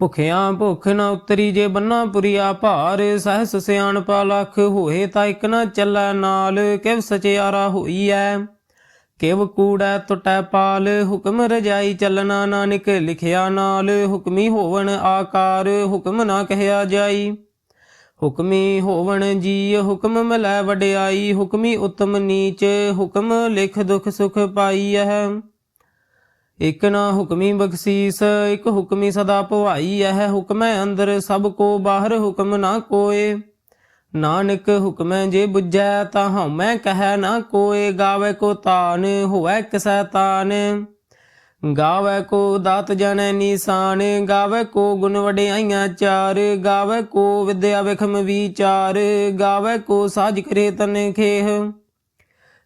ਭੁਖਿਆਂ ਭੁਖ ਨਾ ਉਤਰੀ ਜੇ ਬੰਨਾ ਪੁਰੀਆ ਭਾਰ, ਸਹਸ ਸਿਆਣਪਾ ਲਖ, ਹੋਏ ਤਾਂ ਇਕ ਨਾ ਚੱਲੈ ਨਾਲ, ਕਿਵ ਸਚਿਆਰਾ ਹੋਈਐ? ਕਿਵ ਕੂੜੈ ਟੁਟੈ ਪਾਲ, ਹੁਕਮ ਰਜਾਈ ਚੱਲਣਾ ਨਾਨਕ ਲਿਖਿਆ ਨਾਲ, ਹੁਕਮੀ ਹੋਵਣ ਆਕਾਰ, ਹੁਕਮ ਨਾ ਕਹਿਆ ਜਾਈ। ਹੁਕਮੀ ਹੋਵਣ ਜੀ ਹੁਕਮ ਮਿਲੈ ਵਡਿਆਈ, ਹੁਕਮੀ ਉਤਮ ਨੀਚ, ਹੁਕਮ ਲਿਖ ਦੁਖ ਸੁਖ ਪਾਈ ਪਾਈਐ। ਇਕ ਨਾ ਹੁਕਮੀ ਬਖਸ਼ੀਸ, ਇਕ ਹੁਕਮੀ ਸਦਾ ਭਵਾਈ ਹੈ ਹੁਕਮੈ ਅੰਦਰ ਸਭ ਕੋ ਬਾਹਰ ਹੁਕਮ ਨਾ ਕੋਏ। ਨਾਨਕ ਹੁਕਮੈ ਜੇ ਬੁਝੈ, ਤਾਂ ਹਉਮੈ ਕਹੈ ਨਾ ਕੋਏ। ਗਾਵੇ ਕੋ ਤਾਨ, ਹੋਵੈ ਕਿਸੈ ਤਾਨ ਗਾਵੇ ਕੋ ਦਾਤ ਜਨੈ ਨੀਸਾਨ, ਗਾਵੇ ਕੋ ਗੁਣ ਵਡਿਆਈਆਂ ਚਾਰ। ਗਾਵੇ ਕੋ ਵਿਦਿਆ ਵਿਖਮ ਵਿਚਾਰ, ਗਾਵੇ ਕੋ ਸਾਜ ਕਰੇ ਤਨ ਖੇਹ।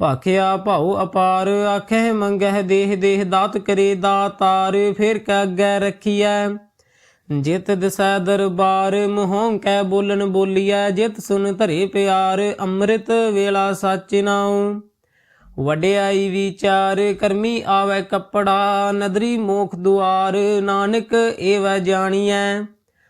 ਭਾਖਿਆ ਭਾਉ ਅਪਾਰ ਆਖੇ ਮੰਗਹਿ ਦੇਹ ਦੇਹ ਦਾਤ ਕਰੇ ਦਾਤਾਰ, ਫਿਰ ਕੈ ਅੱਗੇ ਰਖੀਐ। ਜਿਤ ਦਿਸੈ ਦਰਬਾਰ, ਮੋਹੋਂ ਕੈ ਬੋਲਣ ਬੋਲੀਐ। ਜਿਤ ਸੁਨ ਧਰੇ ਪਿਆਰ, ਅੰਮ੍ਰਿਤ ਵੇਲਾ ਸਚ ਨਾਉ। ਵਡਿਆਈ ਵਿਚਾਰ, ਕਰਮੀ ਆਵੇ ਕੱਪੜਾ, ਨਦਰੀ ਮੋਖ ਦੁਆਰ, ਨਾਨਕ ਏਵੈ ਜਾਣੀਐ।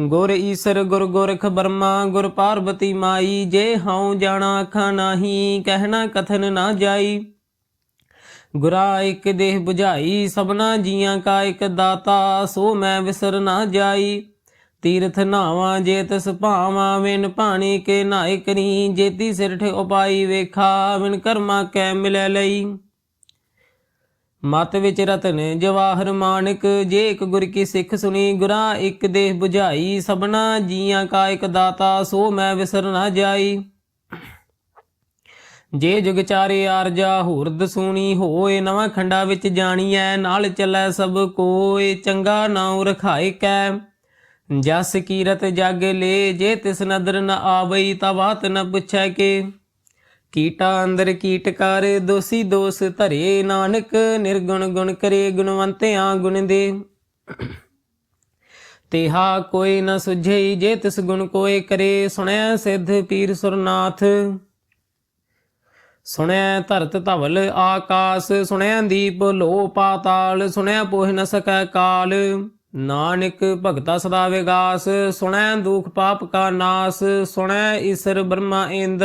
ਗੁਰ ਈਸਰ, ਗੁਰ ਗੋਰਖ ਬਰਮਾ, ਗੁਰ ਪਾਰਬਤੀ ਮਾਈ, ਜੇ ਹਉ ਜਾਣਾ ਅੱਖਾਂ ਨਾਹੀ, ਕਹਿਣਾ ਕਥਨ ਨਾ ਜਾਈ। ਗੁਰਾ ਇੱਕ ਦੇਹ 부ਝਾਈ ਸਭਨਾ ਜੀਆਂ ਕਾ ਇੱਕ ਦਾਤਾ, ਸੋ ਮੈਂ ਵਿਸਰ ਨਾ ਜਾਈ। ਤੀਰਥ ਨਾਵਾਂ ਜੇ ਤਿਸ ਭਾਵਾਂ, ਵਿਨ ਪਾਣੀ ਕੇ ਨਾਇ ਕਰੀ। ਜੇਤੀ ਸਿਰਠ ਉਪਾਈ ਵੇਖਾ, ਵਿਨ ਕਰਮਾ ਕੈ ਮਿਲੈ ਲਈ। ਮਤ ਵਿੱਚ ਰਤਨ ਜਵਾਹਰ ਮਾਨਕ, ਜੇ ਇੱਕ ਗੁਰ ਕੀ ਸਿੱਖ ਸੁਣੀ, ਗੁਰਾਂ ਇੱਕ ਦੇਹ 부ਝਾਈ ਸਭਨਾ ਜੀਆਂ ਕਾ ਇੱਕ ਦਾਤਾ, ਸੋ ਮੈਂ ਵਿਸਰ ਨਾ ਜਾਈ। ਜੇ ਜੁਗ ਚਾਰੇ ਆਰਜਾ, ਹੂਰਦ ਸੂਣੀ, ਹੋਏ ਨਵਾਂ ਖੰਡਾ ਵਿੱਚ ਜਾਣੀਐ, ਨਾਲ ਚੱਲੈ ਸਭ ਕੋਏ, ਚੰਗਾ ਨਾਉ ਰਖਾਇ ਕੈ। ਜਸ ਕੀਰਤ ਜਗ ਲੇ, ਜੇ ਤਿਸ ਨਦਰ ਨ ਆਵਈ ਤਾ ਬਾਤ ਨ ਪੁੱਛੈ ਕੇ। ਕੀਟਾ ਅੰਦਰ ਕੀਟ ਕਰ, ਦੋਸੀ ਦੋਸ ਧਰੇ ਨਾਨਕ, ਨਿਰਗੁਣ ਗੁਣ ਕਰੇ ਗੁਣਵੰਤਿਆਂ ਗੁਣ ਦੇ। ਤੇਹਾ ਕੋਈ ਨ ਸੁਝਈ ਜੇ ਤਿਸ ਗੁਣ ਕੋਏ ਕਰੇ ਸੁਣਿਆ ਸਿੱਧ ਪੀਰ ਸੁਰਨਾਥ। ਸੁਣਿਆ ਧਰਤ ਧਵਲ ਆਕਾਸ ਸੁਣਿਆ ਦੀਪ ਲੋ ਪਾਤਾਲ ਸੁਣਿਆ ਪੋਹ ਨ ਸਕੈ ਕਾਲ। ਨਾਨਕ ਭਗਤਾ ਸਦਾ ਵਿਗਾਸ ਸੁਣਿਆ ਦੁਖ ਪਾਪ ਕਾ ਨਾਸ, ਸੁਣੈ ਈਸ਼ਰ ਬ੍ਰਹਮਾ ਇੰਦ।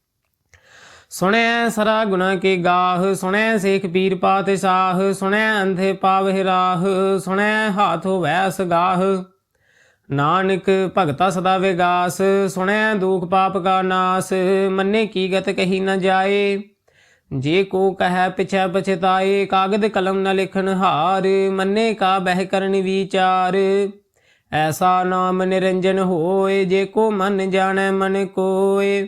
ਸੁਣੈ ਸਰਾ ਗੁਨਾ ਕੀ ਗਾਹ, ਸੁਣੈ ਸੇਖ ਪੀਰ ਪਾਤਸ਼ਾਹ, ਸੁਣੈ ਅੰਧੇ ਪਾਵਹਿ ਰਾਹ, ਸੁਣੈ ਹਾਥ ਹੋਵੈ ਸਗਾਹ ਨਾਨਕ ਭਗਤਾ ਸਦਾ ਵਿਗਾਸ, ਸੁਣੈ ਦੁਖ ਪਾਪ ਕਾ ਨਾਸ, ਮੰਨੇ ਕੀ ਗਤ ਕਹੀ ਨ ਜਾਏ। ਜੇ ਕੋ ਕਹੈ ਪਿਛੈ ਪਛਤਾਏ, ਕਾਗਦ ਕਲਮ ਨ ਲਿਖਣ ਹਾਰ, ਮੰਨੇ ਕਾ ਬਹਿ ਕਰਨ ਵਿਚਾਰ। ਐਸਾ ਨਾਮ ਨਿਰੰਜਨ ਹੋਏ, ਜੇ ਕੋ ਮਨ ਜਾਣੈ ਮਨ ਕੋਏ।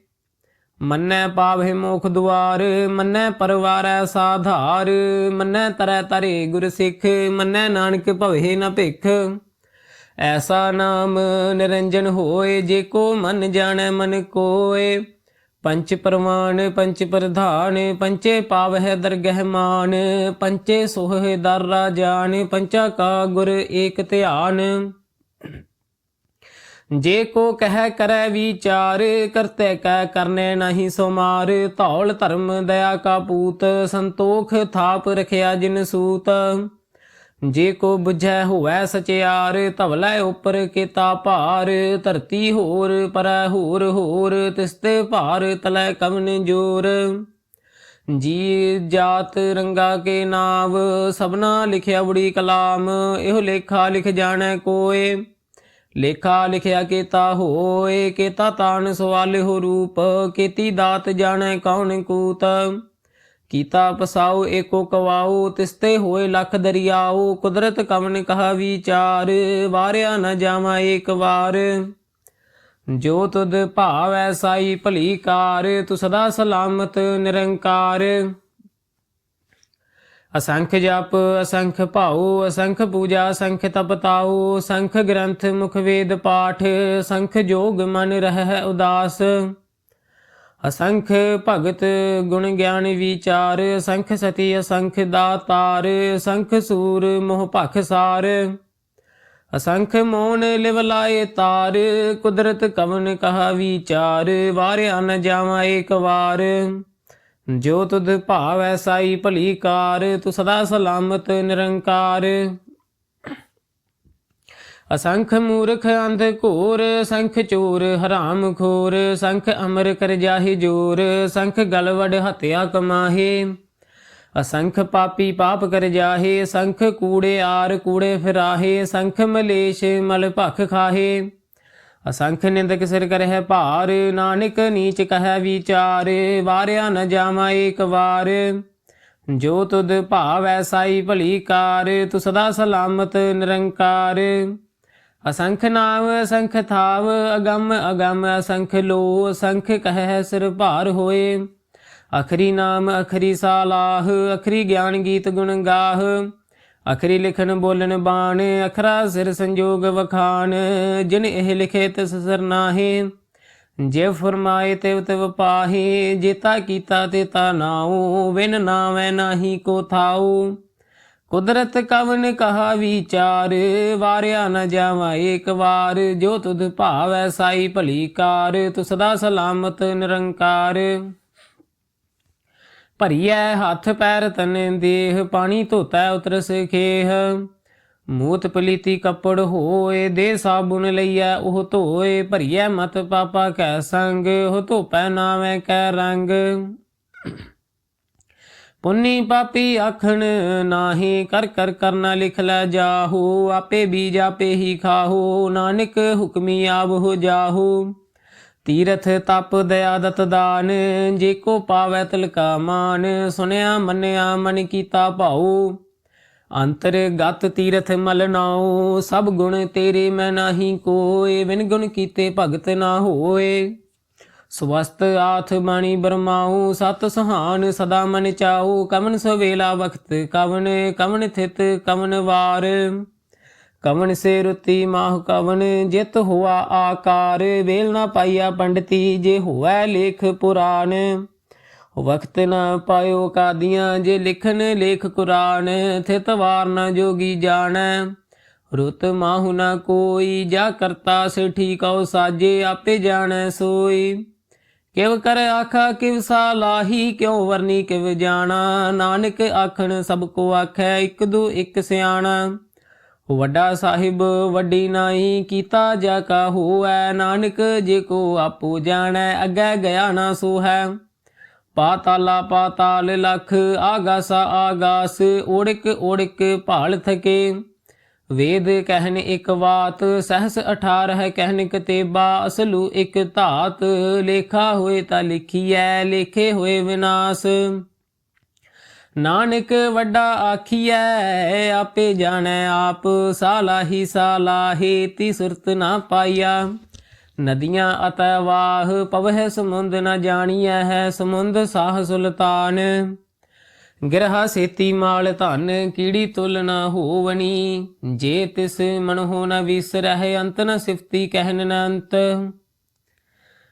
ਮੰਨੈ ਪਾਵਹਿ ਮੋਖ ਦੁਆਰ, ਮੰਨੈ ਪਰਵਾਰੈ ਸਾਧਾਰ, ਮੰਨੈ ਤਰੈ ਤਰੇ ਗੁਰ ਸਿੱਖ, ਮੰਨੈ ਨਾਨਕ ਭਵਹਿ ਨ ਭਿਖ। ਐਸਾ ਨਾਮ ਨਿਰੰਜਨ ਹੋਏ, ਜੇ ਕੋ ਮਨ ਜਾਣੈ ਮਨ ਕੋਏ। ਪੰਚ ਪ੍ਰਮਾਣ ਪੰਚ ਪ੍ਰਧਾਨ, ਪੰਚੇ ਪਾਵਹਿ ਦਰਗਹਿ ਮਾਨ, ਪੰਚੇ ਸੋਹਿ ਦਰ ਰਾਜਾਨ ਪੰਚਾ ਕਾ ਗੁਰ ਏਕ ਧਿਆਨ। ਜੇ ਕੋ ਕਹਿ ਕਰੈ ਵਿਚਾਰ, ਕਰਤੇ ਕੈ ਕਰਨੇ ਨਹੀਂ ਸੋਮਾਰ। ਧੌਲ ਧਰਮ ਦਇਆ ਕਾ ਪੂਤ, ਸੰਤੋਖ ਥਾਪ ਰਖਿਆ ਜਿਨ ਸੂਤ। ਜੇ ਕੋ ਬੁਝੈ ਹੋਵੈ ਸਚਿਆਰ, ਧਵਲੇ ਉਪਰ ਕੀਤਾ ਭਾਰ। ਧਰਤੀ ਹੋਰ ਪਰੈ ਹੋਰ ਹੋਰ ਤਿਸਤੇ ਭਾਰ ਤਲੈ ਕਮਨ ਜੋਰ। ਜੀ ਜਾਤ ਰੰਗਾ ਕੇ ਨਾਮ ਸਭਨਾ ਲਿਖਿਆ ਬੜੀ ਕਲਾਮ, ਇਹੋ ਲੇਖਾ ਲਿਖ ਜਾਣੈ ਕੋਏ। ਲੇਖਾ ਲਿਖਿਆ ਕੀਤਾ ਹੋਏ, ਕੀਤਾ ਤਾਨ ਸਵਾਲ ਹੋ ਰੂਪ, ਕੀਤੀ ਦਾਤ ਜਾਣੈ ਕੌਣ ਕੂਤ। ਕੀਤਾ ਪਸਾਉ ਏਕੋ ਕਵਾਉ, ਤਿਸਤੇ ਹੋਏ ਲਖ ਦਰਿਆਉ, ਕੁਦਰਤ ਕਵਨ ਕਹਾ ਵਿਚਾਰ, ਵਾਰਿਆ ਨ ਜਾਵਾ ਏਕ ਵਾਰ। ਜੋ ਤੁਧ ਭਾਵੈ ਸਾਈ ਭਲੀ ਕਾਰ, ਤੂੰ ਸਦਾ ਸਲਾਮਤ ਨਿਰੰਕਾਰ। ਅਸੰਖ ਜਪ, ਅਸੰਖ ਭਾਉ, ਅਸੰਖ ਪੂਜਾ, ਅਸੰਖ ਤਪਤਾਉ ਅਸੰਖ ਗ੍ਰੰਥ ਮੁਖ ਵੇਦ ਪਾਠ, ਅਸੰਖ ਜੋਗ ਮਨ ਰਹਿ ਉਦਾਸ। ਅਸੰਖ ਭਗਤ ਗੁਣ ਗਿਆਨ ਵਿਚਾਰ, ਅਸੰਖ ਸਤੀ, ਅਸੰਖ ਦਾਤਾਰ, ਅਸੰਖ ਸੂਰ ਮੋਹ ਭਖ ਸਾਰ। ਅਸੰਖ ਮੋਨ ਲਿਵ ਲਾਏ ਤਾਰ, ਕੁਦਰਤ ਕਵਨ ਕਹਾ ਵਿਚਾਰ, ਵਾਰਿਆ ਨ ਜਾਵਾ ਏਕ ਵਾਰ। ਜੋ ਤੁਧ ਭਾਵੈ ਸਾਈ ਭਲੀ ਕਾਰ, ਤੂੰ ਸਦਾ ਸਲਾਮਤ ਨਿਰੰਕਾਰ। ਅਸੰਖ ਮੂਰਖ ਅੰਧ ਘੋਰ, ਸੰਖ ਚੋਰ ਹਰਾਮ ਖੋਰ, ਸੰਖ ਅਮਰ ਕਰ ਜਾਹੀ ਜੋਰ, ਸੰਖ ਗਲਵੜ ਹਤਿਆ ਕਮਾਹੇ। ਅਸੰਖ ਪਾਪੀ ਪਾਪ ਕਰ ਜਾਹੇ, ਸੰਖ ਕੂੜੇ ਆਰ ਕੂੜੇ ਫਿਰਾਹੇ, ਸੰਖ ਮਲੇਸ਼ ਮਲ ਭਖ ਖਾਹੇ। ਅਸੰਖ ਨਿੰਦਕ ਸਿਰ ਕਰਹਿ ਭਾਰ, ਨਾਨਕ ਨੀਚ ਕਹੈ ਵਿਚਾਰ, ਵਾਰਿਆ ਨ ਜਾਵਾ ਏਕ ਵਾਰ। ਜੋ ਤੁਧ ਭਾਵ ਐਸਾਈ ਭਲੀ ਕਾਰ ਤੂੰ ਸਦਾ ਸਲਾਮਤ ਨਿਰੰਕਾਰ। ਅਸੰਖ ਨਾਮ ਅਸੰਖ ਥਾਵ, ਅਗੰਮ ਅਗੰਮ ਅਸੰਖ ਲੋ, ਅਸੰਖ ਕਹੈ ਸਿਰ ਭਾਰ ਹੋਏ। ਅਖਰੀ ਨਾਮ ਅਖਰੀ ਸਾਲਾਹ, ਅਖਰੀ ਗਿਆਨ ਗੀਤ ਗੁਣ ਗਾਹ। ਅਖਰੀ ਲਿਖਨ ਬੋਲਨ ਬਾਣ, ਅਖਰਾ ਸਿਰ ਸੰਜੋਗ ਵਖਾਨ ਜਿਨ ਇਹ ਲਿਖੇ ਤਿਸ ਸਰ ਨਾਹੀ। ਜੇ ਫਰਮਾਏ ਤੇ ਤਿਵ ਪਾਹੀ, ਜੇਤਾ ਕੀਤਾ ਤੇ ਤਾ ਨਾਉ ਵਿਨ ਨਾਵੈ ਨਾਹੀ ਕੋ ਥਾਉ। ਕੁਦਰਤ ਕਵਨ ਕਹਾ ਵਿਚਾਰ, ਵਾਰਿਆ ਨ ਜਾਵਾ ਏਕ ਵਾਰ। ਜੋ ਤੁਧ ਭਾਵੈ ਸਾਈ ਭਲੀ ਕਾਰ ਤੂੰ ਸਦਾ ਸਲਾਮਤ ਨਿਰੰਕਾਰ। ਭਰੀਐ ਹੱਥ ਪੈਰ ਤਨ ਦੇਹ, ਪਾਣੀ ਧੋਤੈ ਉਤਰਸ ਖੇਹ ਮੂਤ ਪਲੀਤੀ ਕੱਪੜ ਹੋਏ, ਦੇ ਸਾਬੁਨ ਲਈਐ, ਉਹ ਧੋਏ, ਭਰੀਐ ਮਤ ਪਾਪਾ ਕੈ ਸੰਗ, ਉਹ ਧੋਪੈ ਨਾਵੇਂ ਕੈ ਰੰਗ। ਪੁੰਨੀ ਪਾਪੀ ਆਖਣ ਨਾਹੀ, ਕਰ ਕਰ ਕਰਨਾ ਲਿਖ ਲੈ ਜਾਹੂ, ਆਪੇ ਬੀਜ ਆਪੇ ਹੀ ਖਾਹੂ, ਨਾਨਕ ਹੁਕਮੀ ਆਬ ਹੋ ਜਾਹੂ। ਤੀਰਥ ਤਪ ਦਇਆ ਦਤ ਦਾਨ, ਜੇ ਕੋ ਪਾਵੈ ਤਿਲਕਾ ਮਾਨ, ਸੁਨਿਆ ਮੰਨਿਆ ਮਨ ਕੀਤਾ ਭਾਉ। ਅੰਤਰ ਗਤ ਤੀਰਥ ਮਲ ਨਾਉ, ਸਭ ਗੁਣ ਤੇਰੇ ਮੈਂ ਨਾਹੀ ਕੋਏ, ਬਿਨ ਗੁਣ ਕੀਤੇ ਭਗਤ ਨਾ ਹੋਏ। ਸਵਸਤ ਆਥ ਬਾਣੀ ਬਰਮਾਉ, ਸਤ ਸੁਹਾਨ ਸਦਾ ਮਨ ਚਾਉ, ਕਵਨ ਸਵੇਲਾ ਵਖਤ ਕਵਨ ਕਵਨ ਥਿਤ ਕਵਨ ਵਾਰ। ਕਵਨ ਸੇ ਰੁਤੀ ਮਾਹ ਕਵਨ ਜਿਤ ਹੋਆ ਆਕਾਰ, ਵੇਲ ਨਾ ਪਾਈਆ ਪੰਡਤੀ, ਜੇ ਹੋਵੈ ਲੇਖ ਪੁਰਾਨ ਵਕਤ ਨਾ ਪਾਇਓ ਕਾਦੀਆਂ, ਜੇ ਲਿਖਨ ਲੇਖ ਕੁਰਾਨ, ਥਿਤ ਵਾਰ ਨਾ ਜੋਗੀ ਜਾਣੈ। ਰੁਤ ਮਾਹੁ ਨਾ ਕੋਈ, ਜਾ ਕਰਤਾ ਸੇ ਠੀਕਉ ਸਾਜੇ, ਆਪੇ ਜਾਣੈ ਸੋਈ। ਕਿਵ ਕਰ ਆਖਾ, ਕਿਵ ਸਾਲਾਹੀ ਕਿਉ ਵਰਨੀ ਕਿਵ ਜਾਣਾ। ਨਾਨਕ ਆਖਣ ਸਭ ਕੋ ਆਖੈ, ਇਕ ਦੂ ਇਕ ਸਿਆਣਾ। ਵੱਡਾ ਸਾਹਿਬ ਵੱਡੀ ਨਾਈ ਕੀਤਾ ਜਾ ਕਾ ਹੋਐ, ਨਾਨਕ ਜੇ ਕੋ ਆਪੋ ਜਾਣੈ, ਅੱਗੇ ਗਿਆ ਨਾ ਸੋ ਹੈ ਪਾਤਾਲਾ ਪਾਤਾਲ ਲਖ, ਆਗਾਸਾ ਆਗਾਸ, ਓੜਕ ਓੜਕ ਭਾਲ ਥਕੇ। ਵੇਦ ਕਹਿਨ ਇੱਕ ਬਾਤ ਸਹਸ 18 ਕਹਿਨ ਕਤੇਬਾ, ਅਸਲੂ ਇੱਕ ਧਾਤ, ਲੇਖਾ ਹੋਏ ਤਾਂ ਲਿਖੀਐ, ਲੇਖੇ ਹੋਏ ਵਿਨਾਸ਼। ਨਾਨਕ ਵੱਡਾ ਆਖੀਐ, ਆਪੇ ਜਾਣੈ ਆਪ, ਸਾਲਾਹੀ ਸਾਲਾਹੀ ਤੀ ਸੁਰਤ ਨਾ ਪਾਈਆ। ਨਦੀਆਂ ਅਤੈ ਵਾਹ, ਪਵਹਿ ਸਮੁੰਦ ਨਾ ਜਾਣੀਐ ਹੈ ਸਮੁੰਦ ਸਾਹ ਸੁਲਤਾਨ। ਗਿਰਹਾ ਸੇਤੀ ਮਾਲ ਧਨ, ਕੀੜੀ ਤੁਲ ਨ ਹੋਵਣੀ। ਜੇ ਤਿਸ ਮਨਹੁ ਨ ਵਿਸਰਹਿ, ਅੰਤ ਨ ਸਿਫਤੀ ਕਹਿਨ ਨ ਅੰਤ।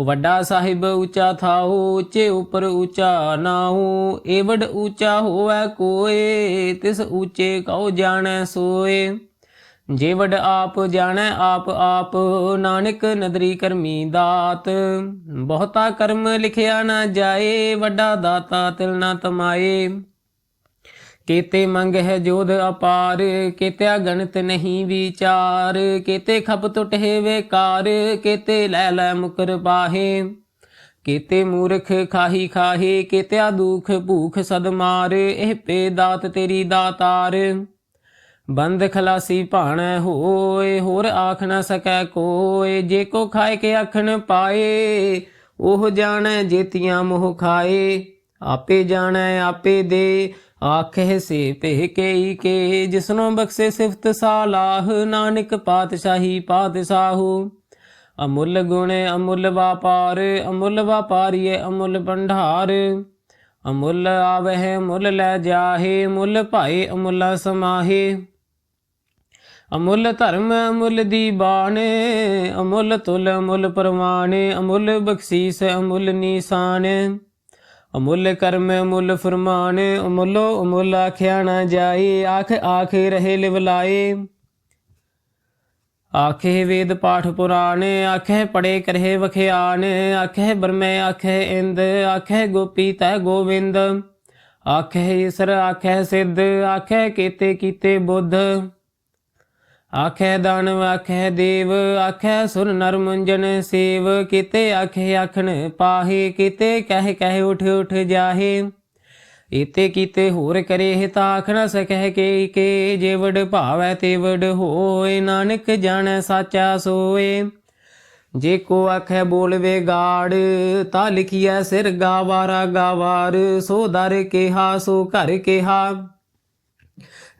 ਵੱਡਾ ਸਾਹਿਬ ਉੱਚਾ ਥਾਉ, ਉੱਚੇ ਉਪਰ ਉੱਚਾ ਨਾਉ। ਏਵਡ ਉੱਚਾ ਹੋਵੇ ਕੋਏ, ਤਿਸ ਉੱਚੇ ਕਉ ਜਾਣੈ ਸੋਏ। ਜੇ ਆਪ ਜਾਣੈ, ਆਪ ਆਪ ਨਾਨਕ ਨਦਰੀ ਕਰਮੀ ਦਾਤ। ਬਹੁਤਾ ਕਰਮ ਲਿਖਿਆ ਨਾ ਜਾਏ, ਵੱਡਾ ਦਾਤਾ ਤਿਲ ਨਾ ਤਮਾਏ। ਕੇਤੇ ਮੰਗ ਹੈ ਜੋਧ ਅਪਾਰ, ਕੇਤਿਆ ਗਣਤ ਨਹੀਂ ਵਿਚਾਰ, ਕੇਤੇ ਖਪ ਟੁਟੇ ਵੇਕਾਰ, ਕੇਤੇ ਲੈ ਲੈ ਮੁਕਰ ਪਾਹੇ। ਕੇਤੇ ਮੂਰਖ ਖਾਹੀ ਖਾਹੇ, ਕੇਤਿਆ ਦੁਖ ਭੂਖ ਸਦ ਮਾਰ, ਇਹ ਪੇ ਦਾਤ ਤੇਰੀ ਦਾਤਾਰ। ਬੰਦ ਖਲਾਸੀ ਭਾਣੈ ਹੋਏ, ਹੋਰ ਆਖ ਨਾ ਸਕੈ ਕੋਏ, ਜੇ ਕੋ ਖਾਏ ਕੇ ਆਖਣ ਪਾਏ, ਉਹ ਜਾਣੈ ਜੇਤੀਆਂ ਮੋਹ ਖਾਏ। ਆਪੇ ਜਾਣੈ, ਆਪੇ ਦੇ ਆਖੇ ਸੇ ਭੇ ਕੇਈ ਕੇ, ਜਿਸਨੋ ਬਖਸ਼ੇ ਸਿਫਤ ਸਾਲਾਹ, ਨਾਨਕ ਪਾਤਸ਼ਾਹੀ ਪਾਤਸ਼ਾਹੂ। ਅਮੁੱਲ ਗੁਣ ਅਮੁੱਲ ਵਾਪਾਰ, ਅਮੁੱਲ ਵਾਪਾਰੀਏ ਅਮੁੱਲ ਭੰਡਾਰ। ਅਮੁੱਲ ਆਵਹਿ ਮੁੱਲ ਲੈ ਜਾਹੇ, ਮੁੱਲ ਭਾਏ ਅਮੁੱਲਾ ਸਮਾਹੇ। ਅਮੁੱਲ ਧਰਮ ਅਮੁੱਲ ਦੀ ਬਾਣ, ਅਮੁੱਲ ਤੁਲ ਅਮੁੱਲ ਪ੍ਰਮਾਣ ਅਮੁੱਲ ਬਖਸ਼ੀਸ ਅਮੁੱਲ ਨੀਸਾਨ। ਅਮੁੱਲ ਕਰਮ, ਅਮੁੱਲ ਫਰਮਾਨ, ਅਮੁੱਲੋ, ਅਮੁੱਲ ਆਖਿਆ ਨਾ ਜਾਏ, ਆਖ ਆਖ ਰਹੇ ਲਿਵਲਾਏ ਆਖੇ ਵੇਦ ਪਾਠ ਪੁਰਾਣ, ਆਖੇ ਪੜੇ ਕਰਹਿ ਵਖਿਆਨ, ਆਖੇ ਬਰਮੇ ਆਖੇ ਇੰਦ, ਆਖੇ ਗੋਪੀ ਤੈ ਗੋਵਿੰਦ। ਆਖੇ ਈਸਰ, ਆਖੇ ਸਿੱਧ, ਆਖੇ ਕੀਤੇ ਕੀਤੇ ਬੁੱਧ। ਆਖੇ ਦਾਨਵ ਆਖੇ ਦੇਵ, ਆਖੇ ਸੁਰ ਨਰ ਮੁੰਜਨ ਸੇਵ, ਕਿਤੇ ਆਖੇ ਆਖਣ ਪਾਹੇ, ਕਿਤੇ ਕਹਿ ਕਹਿ ਉਠ ਉਠ ਜਾਹੇ। ਇਤੇ ਕੀਤੇ ਹੋਰ ਕਰੇ ਹਿ ਤਾਂ ਆਖ ਨ ਸਕਹਿ ਕੇ ਕੇ, ਜੇ ਭਾਵੈ ਤੇ ਹੋਏ, ਨਾਨਕ ਜਾਣੈ ਸਾਚਾ ਸੋਏ। ਜੇ ਕੋ ਆਖੈ ਬੋਲਵੇ ਗਾੜ, ਤਾ ਲਿਖੀਐ ਸਿਰ ਗਾਵਾਰਾ ਗਾਵਾਰ, ਸੋ ਦਰ ਕੇਹਾ ਸੋ ਘਰ ਕੇਹਾ।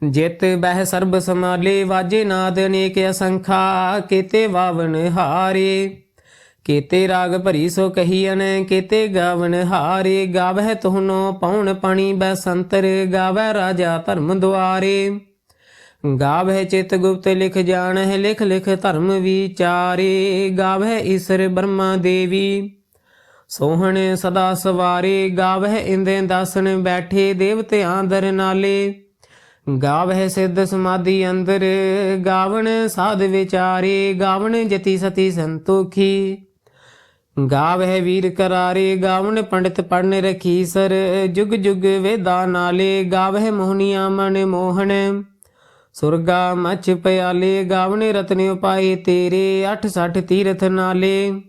ਜਿਤ ਬਹਿ ਸਰਬ ਸਮਾਲੇ, ਵਾਜੇ ਨਾਦ ਅਨੇਕ ਅਸੰਖਾ, ਕੀਤੇ ਵਾਵਨ ਹਾਰੇ। ਕੀਤੇ ਰਾਗ ਭਰੀ ਸੋ ਕਹੀਨ ਕੀਤੇ ਗਾਵਨ ਹਾਰੇ। ਗਾਵਹਿ ਤੁਹਨੋ ਪਉਣ ਪਾਣੀ ਬੈ ਸੰਤਰ ਗਾਵੈ ਰਾਜਾ ਧਰਮ ਦੁਆਰੇ। ਗਾਵਹਿ ਚਿਤ ਗੁਪਤ ਲਿਖ ਜਾਣਹਿ, ਲਿਖ ਲਿਖ ਧਰਮ ਵਿਚਾਰੇ। ਗਾਵਹਿ ਈਸਰ ਬ੍ਰਹਮਾ ਦੇਵੀ, ਸੋਹਣ ਸਦਾ ਸਵਾਰੇ। ਗਾਵਹਿ ਇੰਦੇ ਦਾਸਨ ਬੈਠੇ, ਦੇਵਤਿਆਂ ਦਰ ਨਾਲੇ। ਗਾਵਹਿ ਸਿੱਧ ਸਮਾਧੀ ਅੰਦਰ, ਗਾਵਣ ਸਾਧ ਵਿਚਾਰੇ, ਗਾਵਣ ਜਤੀ ਸਤੀ ਸੰਤੋਖੀ। ਗਾਵਹਿ ਵੀਰ ਕਰਾਰੇ, ਗਾਵਣ ਪੰਡਿਤ ਪੜਨ ਰਖੀ ਸਰ, ਜੁਗ ਜੁਗ ਵੇਦਾ ਨਾਲੇ, ਗਾਵਹਿ ਮੋਹਨੀਆ ਮਨ ਮੋਹਣ। ਸੁਰਗਾ ਮਛ ਪਿਆਲੇ, ਗਾਵਣ ਰਤਨ ਉਪਾਏ ਤੇਰੇ 860 ਤੀਰਥ ਨਾਲੇ।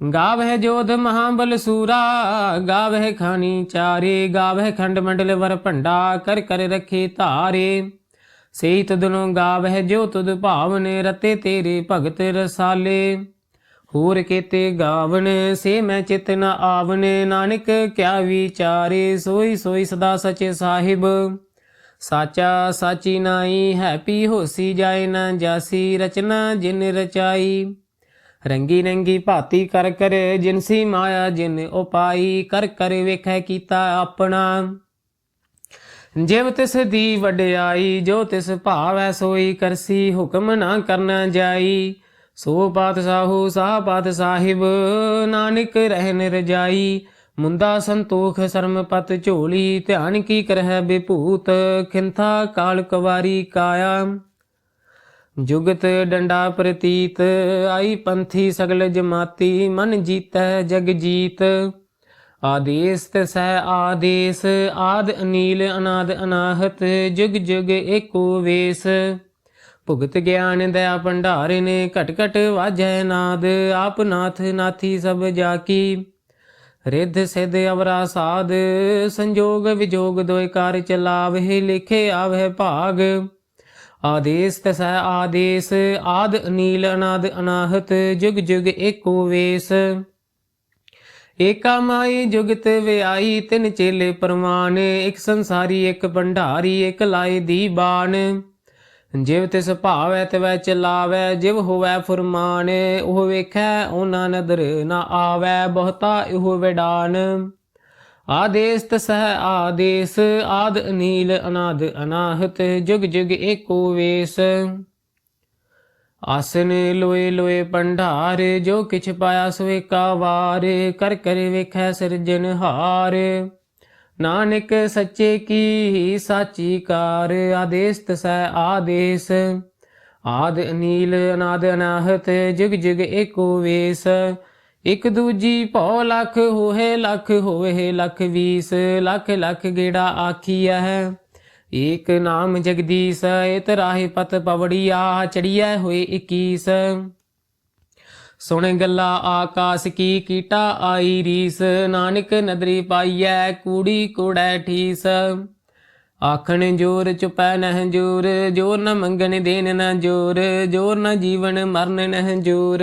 ਗਾਵਹਿ ਜੋਧ ਮਹਾਬਲ ਸੂਰਾ, ਗਾਵਹਿ ਖਾਨੀ ਚਾਰੇ, ਗਾਵਹਿ ਖੰਡ ਮੰਡਲ ਵਰ ਭੰਡਾ, ਕਰ ਕਰ ਰਖੇ ਧਾਰੇ। ਸੇਈ ਤਦਨੋਂ ਗਾਵਹਿ ਜੋ ਤੁਧ ਭਾਵਨ, ਰਤੇ ਤੇਰੇ ਭਗਤ ਰਸਾਲੇ। ਹੋਰ ਕੀਤੇ ਗਾਵਨ, ਸੇ ਮੈਂ ਚਿਤ ਨ ਆਵਨ, ਨਾਨਕ ਕਿਆ ਵਿਚਾਰੇ, ਸੋਈ ਸੋਈ ਸਦਾ ਸਚੇ ਸਾਹਿਬ। ਸਾਚਾ ਸਾਚੀ ਨਾਈ ਹੈਪੀ ਹੋਸੀ ਜਾਏ ਨਾ ਜਾਸੀ, ਰਚਨਾ ਜਿਨ ਰਚਾਈ। ਰੰਗੀ ਰੰਗੀ ਭਾਤੀ ਕਰ ਕਰ ਜਿਨਸੀ ਮਾਇਆ ਜਿਨ ਉਪਾਈ ਕਰ ਕਰ ਵੇਖੈ ਕੀਤਾ ਆਪਣਾ। ਜਿਵ ਤਿਸ ਦੀ ਵਡਿਆਈ, ਜੋ ਤਿਸ ਭਾਵੈ ਸੋਈ ਕਰਸੀ, ਹੁਕਮ ਨਾ ਕਰਨਾ ਜਾਈ। ਸੋ ਪਾਤਸ਼ਾਹੂ ਸਾਹ ਪਾਤ ਸਾਹਿਬ ਨਾਨਕ ਰਹਿਨ ਰਜਾਈ ਮੁੰਦਾ ਸੰਤੋਖ ਸਰਮ ਪਤ ਝੋਲੀ, ਧਿਆਨ ਕੀ ਕਰਹਿ ਬਿਭੂਤ, ਖਿੰਥਾ ਕਾਲ ਕਵਾਰੀ ਕਾਇਆ। ਜੁਗਤ ਡੰਡਾ ਪ੍ਰਤੀਤ, ਆਈ ਪੰਥੀ ਸਗਲ ਜਮਾਤੀ, ਮਨ ਜੀਤੈ ਜਗ ਜੀਤ। ਆਦੇਸ ਤਸੈ ਆਦੇਸ, ਆਦ ਅਨੀਲ ਅਨਾਦ ਅਨਾਹਤ, ਜੁਗ ਜੁਗ ਏਕੋ ਵੇਸ। ਭੁਗਤ ਗਿਆਨ ਦਇਆ ਭੰਡਾਰੇ ਨੇ ਘਟ ਘਟ ਵਾਜੈ ਨਾਦ, ਆਪ ਨਾਥ ਨਾਥੀ ਸਭ ਜਾ ਕੀ ਰਿੱਧ ਸਿਧ ਅਵਰਾ ਸਾਧ, ਸੰਜੋਗ ਵਿਜੋਗ ਦੋਇ ਕਾਰ ਚਲਾਵਹਿ, ਲਿਖੇ ਆਵਹਿ ਭਾਗ। ਆਦੇਸ ਤਸੈ ਆਦੇਸ, ਆਦ ਅਨੀਲ ਅਨਾਦ ਅਨਾਹਤ, ਜੁਗ ਜੁਗ ਏਕੋ ਵੇਸ। ਏਕਾ ਮਾਈ ਜੁਗਤ ਵਿਆਈ ਤਿਨ ਚੇਲੇ ਪਰਮਾਨ ਇਕ ਸੰਸਾਰੀ, ਇੱਕ ਭੰਡਾਰੀ, ਇਕ ਲਾਏ ਦੀ ਬਾਣ। ਜਿਵ ਤਿਸ ਭਾਵੈ, ਤਿਵੈ ਚਲਾਵੈ, ਜਿਵ ਹੋਵੈ ਫੁਰਮਾਨ, ਉਹ ਵੇਖੈ ਉਹਨਾਂ ਨਦਰ ਨਾ ਆਵੈ, ਬਹੁਤਾ ਇਹੋ ਵਿਡਾਨ। ਆਦੇਸ ਤਸਹਿ ਆਦੇਸ, ਆਦ ਅਨੀਲ ਅਨਾਦ ਅਨਾਹਤ, ਜੁਗ ਜੁਗ ਏਕੋ ਵੇਸ। ਆਸਨ ਲੋਏ ਲੋਏ ਭੰਡਾਰ ਜੋ ਕਿਛ ਪਾਇਆ ਸੋਏ ਕਾ ਵਾਰ ਕਰ ਕਰ ਵੇਖੈ ਸਿਰਜਨਹਾਰ ਨਾਨਕ ਸੱਚੇ ਕੀ ਸਾਚੀ ਕਾਰ ਆਦੇਸ ਤਸੈ ਆਦੇਸ। ਆਦ ਅਨੀਲ ਅਨਾਦ ਅਨਾਹਤ, ਜੁਗ ਜੁਗ ਏਕੋ ਵੇਸ। ਇਕ ਦੂਜੀ ਭੋ ਲੱਖ ਹੋਏ ਲੱਖ ਹੋਏ ਲੱਖ ਵੀਸ, ਲੱਖ ਲੱਖ ਗੇੜਾ ਆਖੀਆ ਹੈ ਏਕ ਨਾਮ ਜਗਦੀਸ਼ ਏਤ ਰਾਹੇ ਪਤ ਪਵੜੀਆ, ਚੜੀਐ ਹੋਏ 21 ਸੁਣ ਗੱਲਾ ਆਕਾਸ ਕੀ ਕੀਟਾ ਆਈ ਰੀਸ, ਨਾਨਕ ਨਦਰੀ ਪਾਈਐ ਕੂੜੀ ਕੋੜੈ ਠੀਸ। ਆਖਣ ਜੋਰ ਚੁਪੈ ਨਹਿ ਜੋਰ ਜੋਰ ਨ ਮੰਗਣ ਦੇਨ ਨ ਜੋਰ ਜੋਰ ਨ ਜੀਵਨ ਮਰਨ ਨਹਿ ਜੋਰ।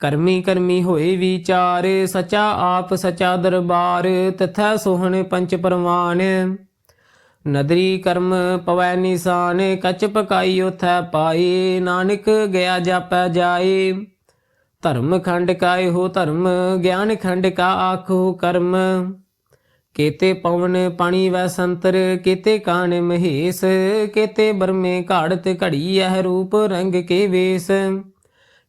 ਕਰਮੀ ਕਰਮੀ ਹੋਏ ਵਿਚਾਰ, ਸਚਾ ਆਪ ਸਚਾ ਦਰਬਾਰ, ਤਥਾ ਸੋਹਣ ਪੰਚ ਪਰਵਾਨ। ਨਦਰੀ ਕਰਮ ਪਵੈ ਨਿਸ਼ਾਨ, ਕਚ ਪਕਾਈ ਉਥੈ ਪਾਏ, ਨਾਨਕ ਗਿਆ ਜਾਪੈ ਜਾਏ। ਧਰਮ ਖੰਡ ਕਾਇ ਹੋ ਧਰਮ, ਗਿਆਨ ਖੰਡ ਕਾ ਆਖੋ ਕਰਮ। ਕੇਤੇ ਪਵਨ ਪਾਣੀ ਵੈ ਸੰਤਰ, ਕੇਤੇ ਕਾਣ ਮਹੇਸ਼, ਕੇਤੇ ਬਰਮੇ ਘਾੜਤ ਘੜੀ ਇਹ ਰੂਪ ਰੰਗ ਕੇ ਵੇਸ।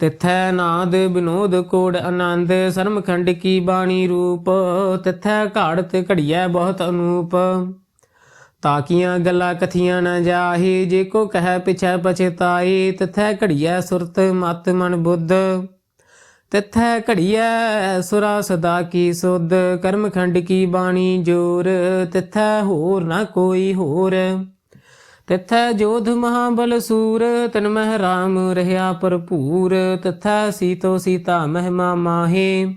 ਤਿਥੈ ਨਾਦ ਬਿਨੋਦ ਕੋੜ ਆਨੰਦ, ਸਰਮਖੰਡ ਕੀ ਬਾਣੀ ਰੂਪ, ਤਿਥੈ ਘਾੜਤ ਘੜੀਐ ਬਹੁਤ ਅਨੂਪ। ਤਾਕੀਆਂ ਗੱਲਾਂ ਕਥੀਆਂ ਨਾ ਜਾਹੀ, ਜੇ ਕੋ ਕਹਿ ਪਿਛੈ ਪਛਤਾਈ, ਤਿਥੈ ਘੜੀਐ ਸੁਰਤ ਮਤ ਮਨ ਬੁੱਧ। ਤਿਥੈ ਘੜੀਐ ਸੁਰਾ ਸਦਾ ਕੀ ਸੁਧ, ਕਰਮਖੰਡ ਕੀ ਬਾਣੀ ਜੋਰ, ਤਿਥੈ ਹੋਰ ਨਾ ਕੋਈ ਹੋਰ। ਤਿਥੈ ਜੋਧ ਮਹਾਬਲ ਸੂਰ, ਤਨ ਮਹਿ ਰਾਮ ਰਹਾ ਭਰਪੂਰ, ਤਥਾ ਸੀਤੋ ਸੀਤਾ ਮਹਿਮਾ ਮਾਹੇ।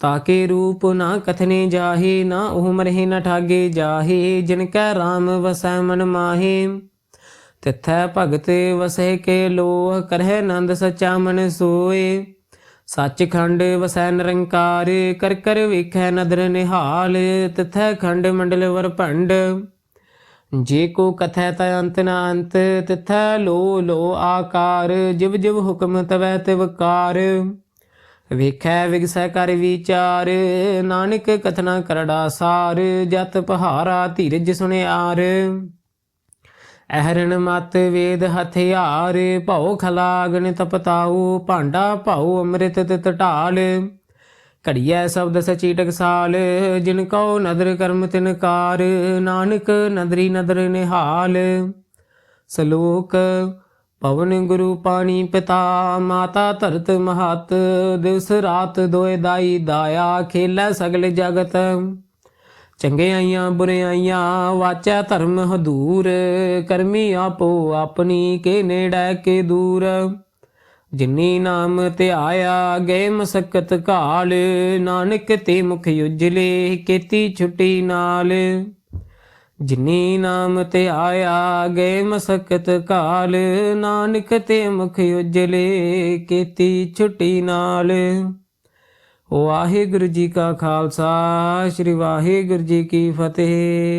ਤਾਕੇ ਰੂਪ ਨਾ ਕਥਨੇ ਜਾਹੇ, ਨਾ ਉਹ ਮਰਹਿ ਨ ਠਾਗੇ ਜਾਹੇ, ਜਿਨ ਕੈ ਰਾਮ ਵਸੈ ਮਨ ਮਾਹੇ। ਤਿਥੈ ਭਗਤ ਵਸੈ ਕੇ ਲੋਹ, ਕਰਹਿ ਨੰਦ ਸਚਾ ਮਨ ਸੋਏ। ਸੱਚਖੰਡ ਵਸੈ ਨਿਰੰਕਾਰ, ਕਰ ਕਰ ਵੇਖੈ ਨਦਰ ਨਿਹਾਲ, ਤਿਥੈ ਖੰਡ ਮੰਡਲ ਵਰ ਭੰਡ। ਜੇ ਕੋ ਕਥੈ ਤ ਅੰਤ ਨ ਅੰਤ, ਤਿਥੈ ਲੋ ਲੋ ਆਕਾਰ, ਜਿਵ ਜਿਵ ਹੁਕਮ ਤਵੈ ਤਿਵਕਾਰ ਵੇਖੈ ਵਿਗਸੈ ਕਰ ਵਿਚਾਰ, ਨਾਨਕ ਕਥਨਾ ਕਰੜਾ ਸਾਰ, ਜਤ ਪਹਾਰਾ ਧੀਰਜ ਸੁਣਿਆਰ ਅਹਰਣ ਮਤ ਵੇਦ ਹਥਿਆਰ, ਭਉ ਖਲਾਗਨ ਤਪਤਾਉ, ਭਾਂਡਾ ਭਉ ਅੰਮ੍ਰਿਤ ਤਿਤ ਢਾਲ। ਘੜੀਐ ਸ਼ਬਦ ਸਚੀ ਟਕਸਾਲ ਜਿਨ ਕਉ ਨਦਰ ਕਰਮ ਤਿਨਕਾਰ ਨਾਨਕ ਨਦਰੀ ਨਦਰ ਨਿਹਾਲ। ਸ਼ਲੋਕ, ਪਵਨ ਗੁਰੂ ਪਾਣੀ ਪਿਤਾ, ਮਾਤਾ ਧਰਤ ਮਹਤ, ਦਿਵਸ ਰਾਤ ਦੋਇ ਦਾਈ ਦਾਇਆ, ਖੇਲੇ ਸਗਲ ਜਗਤ। ਚੰਗਿਆਈਆਂ ਬੁਰਿਆਈਆਂ ਵਾਚੈ ਧਰਮ ਹਦੂਰ, ਕਰਮੀ ਆਪੋ ਆਪਣੀ, ਕੇ ਨੇੜੇ, ਕੇ ਦੂਰ। ਜਿਨੀ ਨਾਮ ਤੇ ਆਇਆ ਗਏ ਮਸਕਤ ਘਾਲ ਨਾਨਕ ਤੇ ਮੁਖ ਉਜਲੇ ਕੀਤੀ ਛੁੱਟੀ ਨਾਲ। ਜਿਨੀ ਨਾਮ ਤੇ ਆਇਆ ਗਏ ਮਸਕਤ ਘਾਲ ਨਾਨਕ ਤੇ ਮੁਖ ਉਜਲੇ ਕੀਤੀ ਛੁੱਟੀ ਨਾਲ। ਵਾਹਿਗੁਰੂ ਜੀ ਕਾ ਖਾਲਸਾ, ਸ੍ਰੀ ਵਾਹਿਗੁਰੂ ਜੀ ਕੀ ਫਤਿਹ।